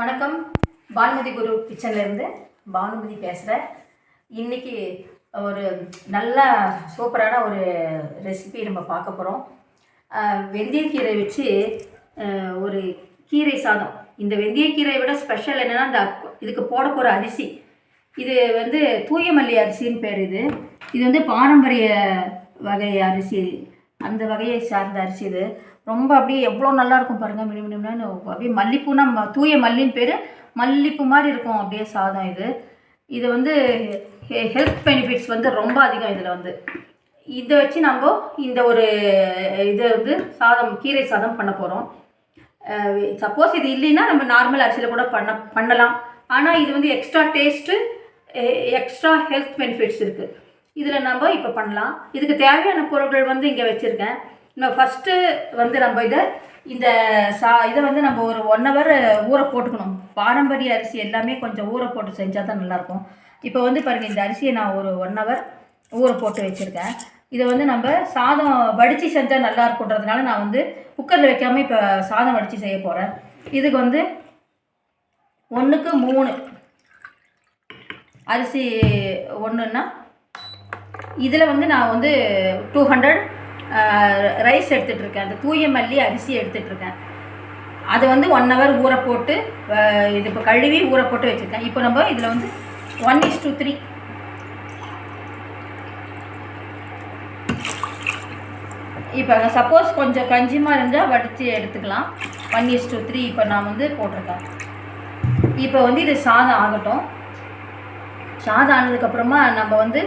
வணக்கம். பானுமதி குரு கிச்சன்லேருந்து பானுமதி பேசுகிறேன் இன்றைக்கி ஒரு நல்ல சூப்பரான ஒரு ரெசிபி நம்ம பார்க்க போகிறோம் வெந்தயக்கீரை வச்சு ஒரு கீரை சாதம். இந்த வெந்தயக்கீரையை விட ஸ்பெஷல் என்னென்னா இந்த இதுக்கு போட போகிற அரிசி. இது வந்து தூயமல்லி அரிசின்னு பேர் இது. இது வந்து பாரம்பரிய வகை அரிசி. அந்த வகையை சார்ந்த அரிசி இது. ரொம்ப அப்படியே எவ்வளோ நல்லா இருக்கும் பாருங்கள் மினி மினிமினு அப்படியே மல்லிப்பூனா தூய மல்லின்னு பேர். மல்லிப்பூ மாதிரி இருக்கும் அப்படியே சாதம் இது. இது வந்து ஹெல்த் பெனிஃபிட்ஸ் வந்து ரொம்ப அதிகம் இதில் வந்து. இதை வச்சு நம்ம இந்த ஒரு இதை வந்து சாதம் கீரை சாதம் பண்ண போகிறோம் சப்போஸ் இது இல்லைன்னா நம்ம நார்மல் அரிசியில் கூட பண்ண பண்ணலாம். ஆனால் இது வந்து extra taste extra health benefits இருக்குது இதில் நம்ம இப்போ பண்ணலாம். இதுக்கு தேவையான பொருட்கள் வந்து இங்கே வச்சுருக்கேன். நான் ஃபஸ்ட்டு வந்து நம்ம இதை இந்த சா இதை வந்து நம்ம ஒரு ஒன் ஹவர் ஊற போட்டுக்கணும். பாரம்பரிய அரிசி எல்லாமே கொஞ்சம் ஊற போட்டு செஞ்சால் தான் நல்லாயிருக்கும். இப்போ வந்து பாருங்கள் இந்த அரிசியை நான் ஒரு ஒன் ஹவர் ஊற போட்டு வச்சுருக்கேன். இதை வந்து நம்ம சாதம் வடித்து செஞ்சால் நல்லா இருக்குன்றதுனால நான் வந்து குக்கரில் வைக்காமல் இப்போ சாதம் வடித்து செய்ய போகிறேன் இதுக்கு வந்து ஒன்றுக்கு மூணு அரிசி ஒன்றுன்னா இதில் வந்து நான் வந்து டூ ஹண்ட்ரட் ரைஸ் எடுத்துகிட்டு இருக்கேன் அந்த தூய மல்லி அரிசி எடுத்துகிட்டு இருக்கேன் அதை வந்து ஒன் ஹவர் ஊற போட்டு இது இப்போ கழுவி ஊற போட்டு வச்சுருக்கேன். இப்போ நம்ம இதில் வந்து ஒன் இஸ் டூ த்ரீ இப்போ சப்போஸ் கொஞ்சம் கஞ்சிமாக இருந்தால் வடித்து எடுத்துக்கலாம். ஒன் இஸ் டூ த்ரீ இப்போ நான் வந்து போட்டிருக்கேன். இப்போ வந்து இது சாதம் ஆகட்டும். சாதம் ஆனதுக்கப்புறமா நம்ம வந்து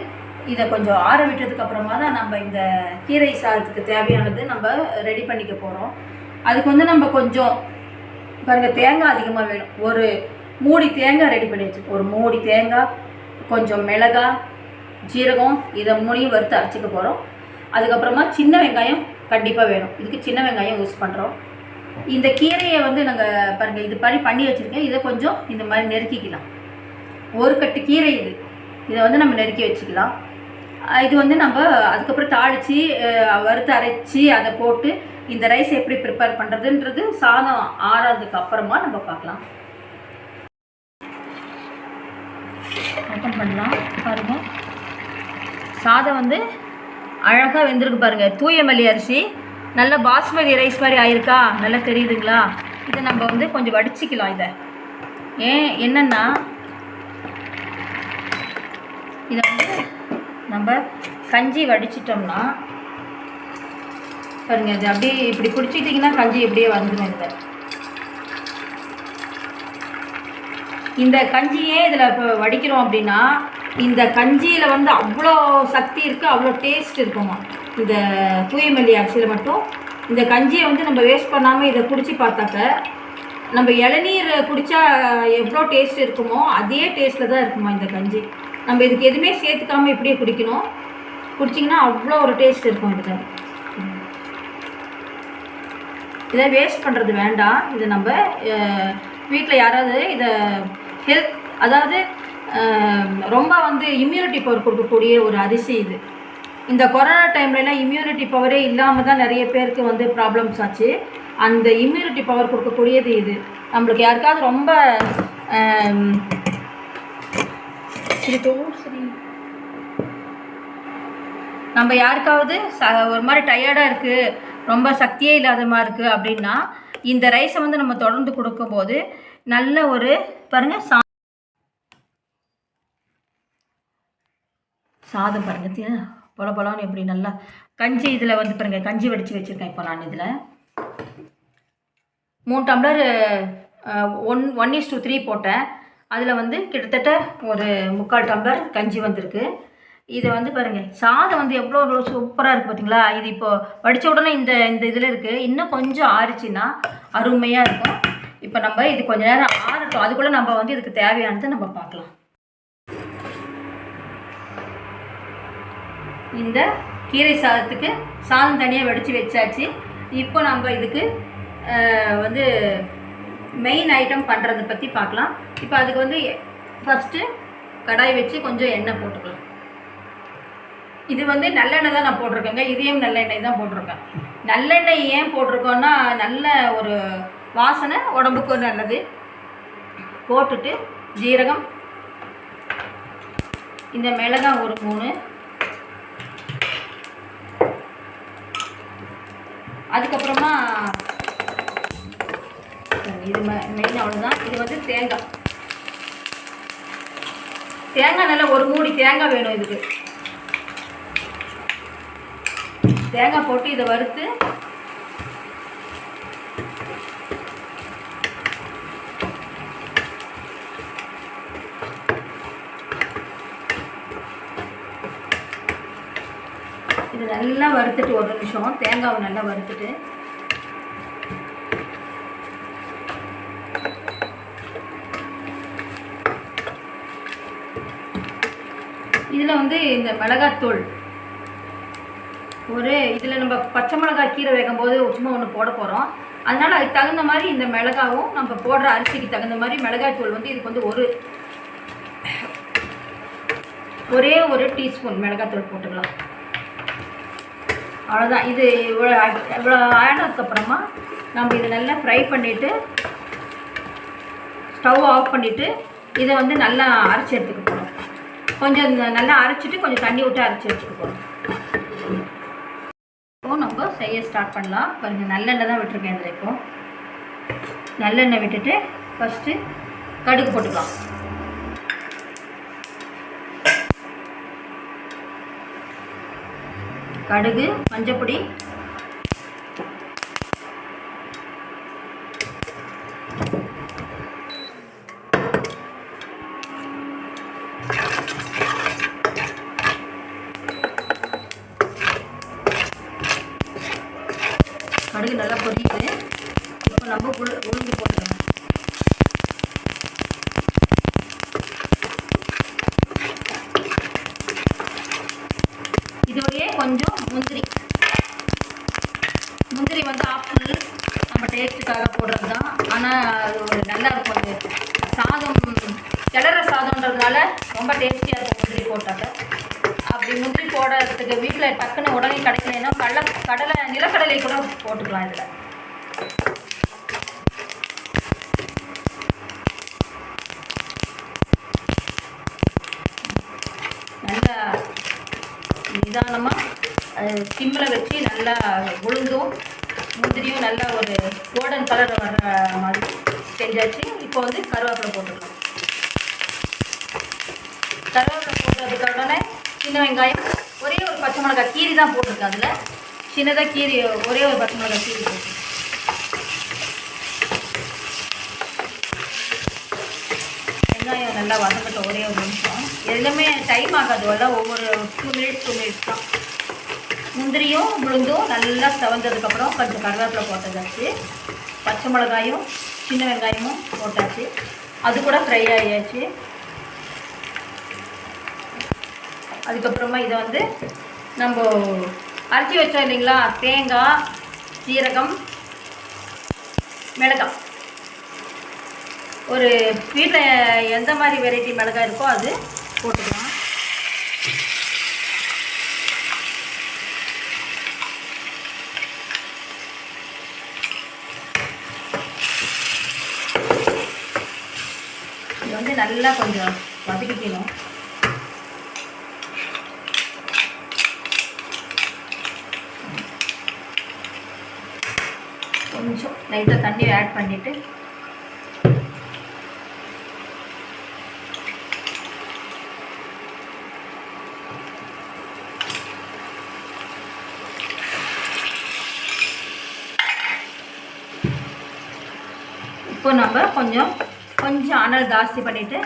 இதை கொஞ்சம் ஆற விட்டதுக்கு அப்புறமா தான் நம்ம இந்த கீரை சாதத்துக்கு தேவையானது நம்ம ரெடி பண்ணிக்க போகிறோம் அதுக்கு வந்து நம்ம கொஞ்சம் பாருங்க தேங்காய் அதிகமாக வேணும். ஒரு மூடி தேங்காய் ரெடி பண்ணி வச்சுக்கோ ஒரு மூடி தேங்காய் கொஞ்சம் மிளகாய் ஜீரகம் இதை மூணையும் வறுத்து அரைச்சிக்க போகிறோம் அதுக்கப்புறமா சின்ன வெங்காயம் கண்டிப்பாக வேணும். இதுக்கு சின்ன வெங்காயம் யூஸ் பண்ணுறோம் இந்த கீரையை வந்து நாங்கள் பாருங்கள் இது மாதிரி பண்ணி வச்சுருக்கேன். இதை கொஞ்சம் இந்த மாதிரி நெருக்கிக்கலாம். ஒரு கட்டு கீரை இது. இதை வந்து நம்ம நெருக்கி வச்சுக்கலாம். இது வந்து நம்ம அதுக்கப்புறம் தாளித்து வறுத்து அரைச்சி அதை போட்டு இந்த ரைஸ் எப்படி ப்ரிப்பேர் பண்ணுறதுன்றது சாதம் ஆறாததுக்கு அப்புறமா நம்ம பார்க்கலாம். ஓப்பன் பண்ணலாம். பாருங்கள் சாதம் வந்து அழகாக வெந்திருக்கு பாருங்கள் தூயமல்லி அரிசி நல்ல பாஸ்மதி ரைஸ் மாதிரி ஆயிருக்கா? நல்லா தெரியுதுங்களா? இதை நம்ம வந்து கொஞ்சம் வடிச்சிக்கலாம் இதை. ஏன்? என்னென்னா இதை வந்து நம்ம கஞ்சி வடிச்சிட்டோம்னா பாருங்க இது அப்படியே இப்படி பிடிச்சிட்டிங்கன்னா கஞ்சி இப்படியே வந்துடும் இந்த. இந்த கஞ்சியே இதில் இப்போ வடிக்கிறோம் அப்படின்னா இந்த கஞ்சியில் வந்து அவ்வளோ சக்தி இருக்குது அவ்வளோ டேஸ்ட் இருக்குமா இந்த தூயமல்லி அரிசியில் மட்டும். இந்த கஞ்சியை வந்து நம்ம வேஸ்ட் பண்ணாமல் இதை குடிச்சு பார்த்தாக்க நம்ம இளநீர் குடித்தா எவ்வளோ டேஸ்ட் இருக்குமோ அதே டேஸ்ட்டில் தான் இருக்குமா இந்த கஞ்சி. நம்ம இதுக்கு எதுவுமே சேர்த்துக்காம இப்படியே குடிக்கணும். குடிச்சிங்கன்னா அவ்வளோ ஒரு டேஸ்ட் இருக்கும் இதுக்கு. இதை வேஸ்ட் பண்ணுறது வேண்டாம். இதை நம்ம வீட்டில் யாராவது இதை ஹெல்த் அதாவது ரொம்ப வந்து இம்யூனிட்டி பவர் கொடுக்கக்கூடிய ஒரு அரிசி இது. இந்த கொரோனா டைம்லலாம் இம்யூனிட்டி பவரே இல்லாமல் தான் நிறைய பேருக்கு வந்து ப்ராப்ளம்ஸ் ஆச்சு. அந்த இம்யூனிட்டி பவர் கொடுக்கக்கூடியது இது. நம்மளுக்கு யாருக்காவது ரொம்ப நம்ம யாருக்காவது ச ஒரு மாதிரி டயர்டாக இருக்குது ரொம்ப சக்தியே இல்லாத மாதிரி இருக்குது அப்படின்னா இந்த ரைஸை வந்து நம்ம தொடர்ந்து கொடுக்கும்போது நல்ல ஒரு பாருங்கள் சா சாதம் பாருங்க தி- பொல எப்படி நல்லா கஞ்சி இதில் வந்து பாருங்க கஞ்சி வடித்து வச்சுருக்கேன் இப்போ நான் இதில். மூணு tumbler one one is two three போட்டேன். அதில் வந்து கிட்டத்தட்ட ஒரு முக்கால் டம்ளர் கஞ்சி வந்திருக்கு. இதை வந்து பாருங்கள் சாதம் வந்து எவ்வளோ சூப்பராக இருக்குது பார்த்தீங்களா இது இப்போ வடித்த உடனே இந்த இந்த இதில் இருக்குது இன்னும் கொஞ்சம் ஆறிச்சின்னா அருமையாக இருக்கும். இப்போ நம்ம இது கொஞ்சம் நேரம் ஆறட்டும். அதுக்குள்ளே நம்ம வந்து இதுக்கு தேவையானதை நம்ம பார்க்கலாம். இந்த கீரை சாதத்துக்கு சாதம் தனியாக வடித்து வச்சாச்சு. இப்போ நம்ம இதுக்கு வந்து மெயின் ஐட்டம் பண்ணுறதை பற்றி பார்க்கலாம். இப்போ அதுக்கு வந்து ஃபஸ்ட்டு கடாய் வச்சு கொஞ்சம் எண்ணெய் போட்டுக்கலாம். இது வந்து நல்லெண்ணெய் தான் நான் போட்டிருக்கேங்க. இதையும் நல்லெண்ணெய் தான் போட்டிருக்கேன். நல்லெண்ணெய் ஏன் போட்டிருக்கோன்னா நல்ல ஒரு வாசனை உடம்புக்கு நல்லது. போட்டுட்டு ஜீரகம் இந்த மிளகாய் ஒரு மூணு. அதுக்கப்புறமா இது மெயின் அவ்வளோதான் இது வந்து தேங்காய். தேங்காய் நல்லா ஒரு மூடி தேங்காய் வேணும் இதுக்கு. தேங்காய் போட்டு இதை வறுத்து இது நல்லா வறுத்துட்டு ஒரு நிமிஷம். தேங்காவை நல்லா வறுத்துட்டு இதில் வந்து இந்த மிளகாத்தூள். ஒரு இதில் நம்ம பச்சை மிளகாய் கீரை வைக்கும் போது சும்மா ஒன்று போட போகிறோம் அதனால் அதுக்கு தகுந்த மாதிரி இந்த மிளகாவும் நம்ம போடுற அரிசிக்கு தகுந்த மாதிரி மிளகாய் தூள் வந்து இதுக்கு வந்து ஒரு ஒரே ஒரு டீஸ்பூன் மிளகாத்தூள் போட்டுக்கலாம். அவ்வளோதான் இது இவ்வளோ இவ்வளோ ஆனதுக்கப்புறமா நம்ம இதை நல்லா ஃப்ரை பண்ணிவிட்டு ஸ்டவ் ஆஃப் பண்ணிவிட்டு இதை வந்து நல்லா அரைச்சி எடுத்துக்க போகிறோம் கொஞ்சம் இந்த நல்லா அரைச்சிட்டு கொஞ்சம் தண்ணி விட்டு அரைச்சி வச்சுருக்கோம் இப்போ நம்ம செய்ய ஸ்டார்ட் பண்ணலாம். கொஞ்சம் நல்லெண்ணெய் தான் விட்டுருக்கேன் இதில் இப்போ. நல்லெண்ணெய் விட்டுட்டு ஃபஸ்ட்டு கடுகு போட்டுக்கலாம். கடுகு மஞ்சப்பொடி கடுகு நல்லா பொரியுது இப்போ நம்ம உளு உளுந்து போட்டுக்கலாம் இதோடயே கொஞ்சம் முந்திரி. முந்திரி வந்து ஆப்பிள் நம்ம டேஸ்ட்டுக்காக போடுறது தான் ஆனால் அது ஒரு நல்லா இருக்கும் அது. சாதம் கிளற சாதம்ன்றதுனால ரொம்ப டேஸ்டியாக இருக்கும் முந்திரி போட்டாக்க. அப்படி முந்திரி போடுறதுக்கு வீட்டில் டக்குன்னு உடனே கிடைக்கலன்னா கடலை கடலை நிலக்கடலை கூட போட்டுக்கலாம் இதில் நல்லா நிதானமாக சிம்மில் வச்சு நல்லா உளுந்தும் முந்திரியும் நல்லா ஒரு கோல்டன் கலர் வர்ற மாதிரி செஞ்சாச்சு. இப்போ வந்து கருவேப்பிலை போட்டுக்கலாம். கருவேப்பிலை போட்டதுக்கு உடனே சின்ன வெங்காயம் ஒரே ஒரு பச்சை மிளகாய் கீரி தான் போட்டிருக்கேன் அதில். சின்னதாக கீரி ஒரே ஒரு பச்சை மிளகாய் கீரி போட்டு வெங்காயம் நல்லா வதங்கட்டும் ஒரே ஒரு நிமிஷம். எல்லாமே டைம் ஆகாது. எல்லாம் ஒவ்வொரு டூ மினிட்ஸ் டூ மினிட்ஸ் தான். முந்திரியும் உளுந்தும் நல்லா செவந்ததுக்கப்புறம் கொஞ்சம் கருவேப்பிலை போட்டதாச்சு பச்சை மிளகாயும் சின்ன வெங்காயமும் போட்டாச்சு. அது கூட ஃப்ரை ஆகியாச்சு அதுக்கப்புறமா இதை வந்து நம்ம அரைச்சி வச்சோம் இல்லைங்களா? தேங்காய் சீரகம் மிளகாய். ஒரு வீட்டில் எந்த மாதிரி வெரைட்டி மிளகாய் இருக்கோ அது போட்டுக்கலாம். இது வந்து நல்லா கொஞ்சம் வதக்கிக்கணும். கொஞ்சம் லைட்டாக தண்ணி ஆட் பண்ணிவிட்டு இப்போ நம்ம கொஞ்சம் கொஞ்சம் அனல் ஜாஸ்தி பண்ணிவிட்டு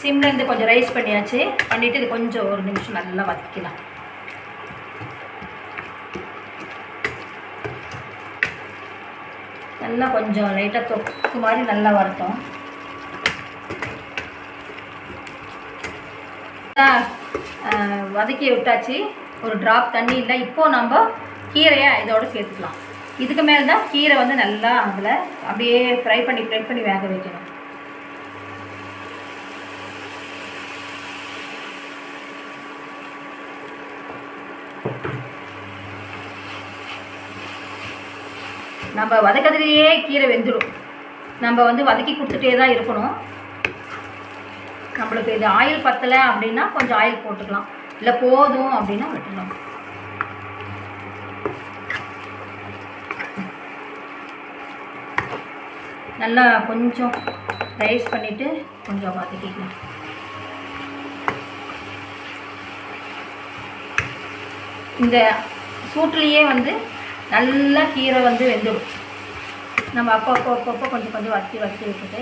சிம்லேருந்து கொஞ்சம் ரைஸ் பண்ணியாச்சு. பண்ணிவிட்டு இது கொஞ்சம் ஒரு நிமிஷம் நல்லா வதக்கலாம் நல்லா கொஞ்சம் லைட்டாக தொக்கு மாதிரி நல்லா வரட்டும். வதக்கி விட்டாச்சு. ஒரு ட்ராப் தண்ணி இல்லை இப்போது நம்ம கீரையை இதோடு சேர்த்துக்கலாம். இதுக்கு மேலே தான் கீரை வந்து நல்லா அதில் அப்படியே ஃப்ரை பண்ணி ஃப்ரை பண்ணி வேக வைக்கணும். நம்ம வதக்கத்துலேயே கீரை வெந்துடும். நம்ம வந்து வதக்கி கொடுத்துட்டே தான் இருக்கணும். நம்மளுக்கு இது ஆயில் பத்தலை அப்படின்னா கொஞ்சம் ஆயில் போட்டுக்கலாம். இல்லை போதும் அப்படின்னா விட்டுடலாம். நல்லா கொஞ்சம் ரைஸ் பண்ணிவிட்டு கொஞ்சம் வதக்கிக்கலாம். இந்த சூட்லேயே வந்து நல்லா கீரை வந்து வெந்துடும். நம்ம அப்போ அப்போ அப்போ அப்போ கொஞ்சம் கொஞ்சம் வதக்கி வதக்கி விட்டுட்டு.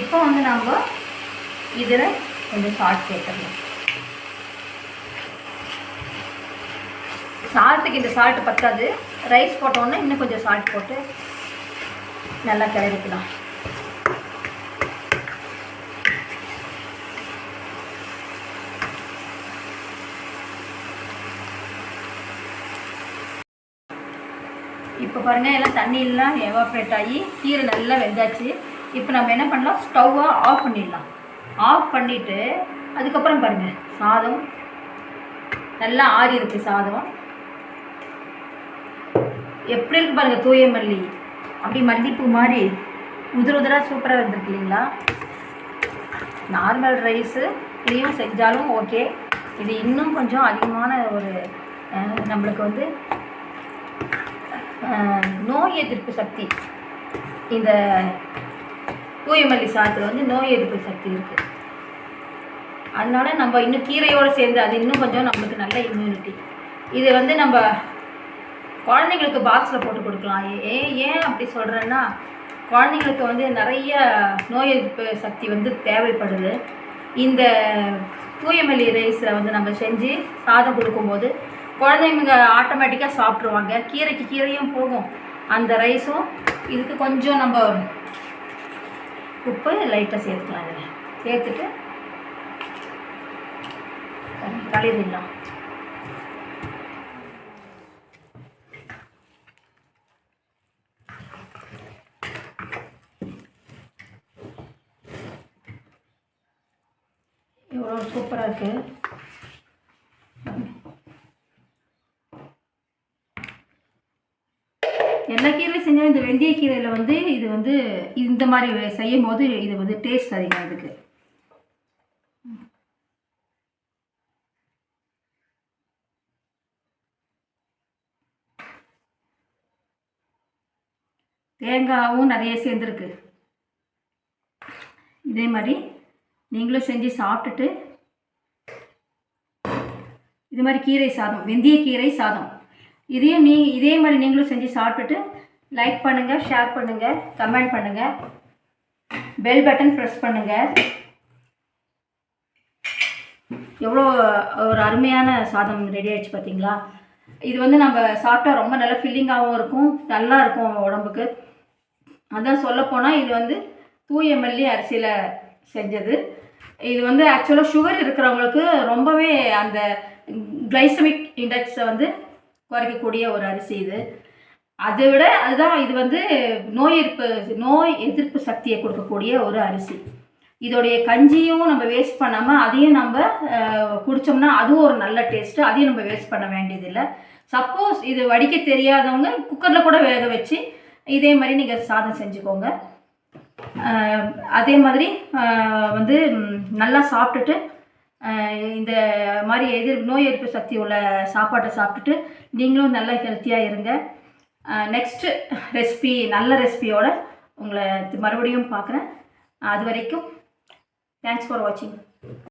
இப்போ வந்து நம்ம இதில் கொஞ்சம் சால்ட் சேர்த்துடலாம் சால்ட்டுக்கு இந்த சால்ட்டு பற்றாது ரைஸ் போட்டோன்னே இன்னும் கொஞ்சம் சால்ட் போட்டு நல்லா கிளறிக்கலாம். இப்போ பாருங்கள் எல்லாம் தண்ணியெல்லாம் எவாப்ரேட் ஆகி கீரை நல்லா வெந்தாச்சு. இப்போ நம்ம என்ன பண்ணலாம்? ஸ்டவ்வை ஆஃப் பண்ணிடலாம். ஆஃப் பண்ணிவிட்டு அதுக்கப்புறம் பாருங்கள் சாதம். நல்லா ஆறி இருக்குது சாதம். எப்படி இருக்கு பாருங்கள் தூய மல்லி. அப்படி மல்லிப்பூ மாதிரி உதிர உதிராக சூப்பராக இருந்திருக்கு இல்லைங்களா? நார்மல் ரைஸு இதையும் செஞ்சாலும் ஓகே இது இன்னும் கொஞ்சம் அதிகமான ஒரு நம்மளுக்கு வந்து நோய் எதிர்ப்பு சக்தி. இந்த தூயமல்லி சாதத்தில் வந்து நோய் எதிர்ப்பு சக்தி இருக்குது அதனால நம்ம இன்னும் கீரையோடு சேர்ந்து அது இன்னும் கொஞ்சம் நம்மளுக்கு நல்ல இம்யூனிட்டி இது வந்து நம்ம குழந்தைங்களுக்கு பாக்ஸில் போட்டு கொடுக்கலாம். ஏன் ஏன் அப்படி சொல்கிறேன்னா குழந்தைங்களுக்கு வந்து நிறைய நோய் எதிர்ப்பு சக்தி வந்து தேவைப்படுது. இந்த தூயமல்லி ரைஸில் வந்து நம்ம செஞ்சு சாதம் கொடுக்கும்போது குழந்தைங்க ஆட்டோமேட்டிக்காக சாப்பிட்ருவாங்க கீரைக்கு கீரையும் போகும். அந்த ரைஸும் இதுக்கு கொஞ்சம் நம்ம உப்பு லைட்டாக சேர்த்துக்கலாம் இதில். சேர்த்துட்டு கலரிடலாம் எவ்வளோ சூப்பராக இருக்குது எல்லா கீரையும் செஞ்சாலும் இந்த வெந்தய கீரையில் வந்து இது வந்து இந்த மாதிரி செய்யும் போது இது வந்து டேஸ்ட் அதிகம் இதுக்கு தேங்காவும் நிறைய சேர்ந்துருக்கு. இதே மாதிரி நீங்களும் செஞ்சு சாப்பிட்டுட்டு இது மாதிரி கீரை சாதம் வெந்தய கீரை சாதம். இதையும் நீ இதே மாதிரி நீங்களும் செஞ்சு சாப்பிட்டுட்டு லைக் பண்ணுங்கள் ஷேர் பண்ணுங்கள் கமெண்ட் பண்ணுங்கள் பெல் பட்டன் ப்ரெஸ் பண்ணுங்கள் எவ்வளோ ஒரு அருமையான சாதம் ரெடி ஆயிடுச்சு பார்த்தீங்களா? இது வந்து நம்ம சாப்பிட்டா ரொம்ப நல்ல ஃபில்லிங்காகவும் இருக்கும் நல்லா இருக்கும் உடம்புக்கு. அதான் சொல்லப்போனால் இது வந்து தூய மல்லி அரிசியில் செஞ்சது. இது வந்து ஆக்சுவலாக சுகர் இருக்கிறவங்களுக்கு ரொம்பவே அந்த கிளைசமிக் இண்டெக்ஸை வந்து குறைக்கக்கூடிய ஒரு அரிசி இது. அதை விட அதுதான் இது வந்து நோய் எதிர்ப்பு நோய் எதிர்ப்பு சக்தியை கொடுக்கக்கூடிய ஒரு அரிசி. இதோடைய கஞ்சியும் நம்ம வேஸ்ட் பண்ணாமல் அதையும் நம்ம குடித்தோம்னா அதுவும் ஒரு நல்ல டேஸ்ட்டு அதையும் நம்ம வேஸ்ட் பண்ண வேண்டியதில்லை. சப்போஸ் இது வடிக்க தெரியாதவங்க குக்கரில் கூட வேக வச்சு இதே மாதிரி நீங்கள் சாதம் செஞ்சுக்கோங்க. அதே மாதிரி வந்து நல்லா சாப்பிட்டுட்டு இந்த மாதிரி எதிர் நோய் எதிர்ப்பு சக்தி உள்ள சாப்பாட்டை சாப்பிட்டுட்டு நீங்களும் நல்லா ஹெல்த்தியாக இருங்க. நெக்ஸ்ட்டு ரெசிபி நல்ல ரெசிபியோட உங்களை மறுபடியும் பார்க்குறேன். அது வரைக்கும் தேங்க்ஸ் ஃபார் வாட்சிங்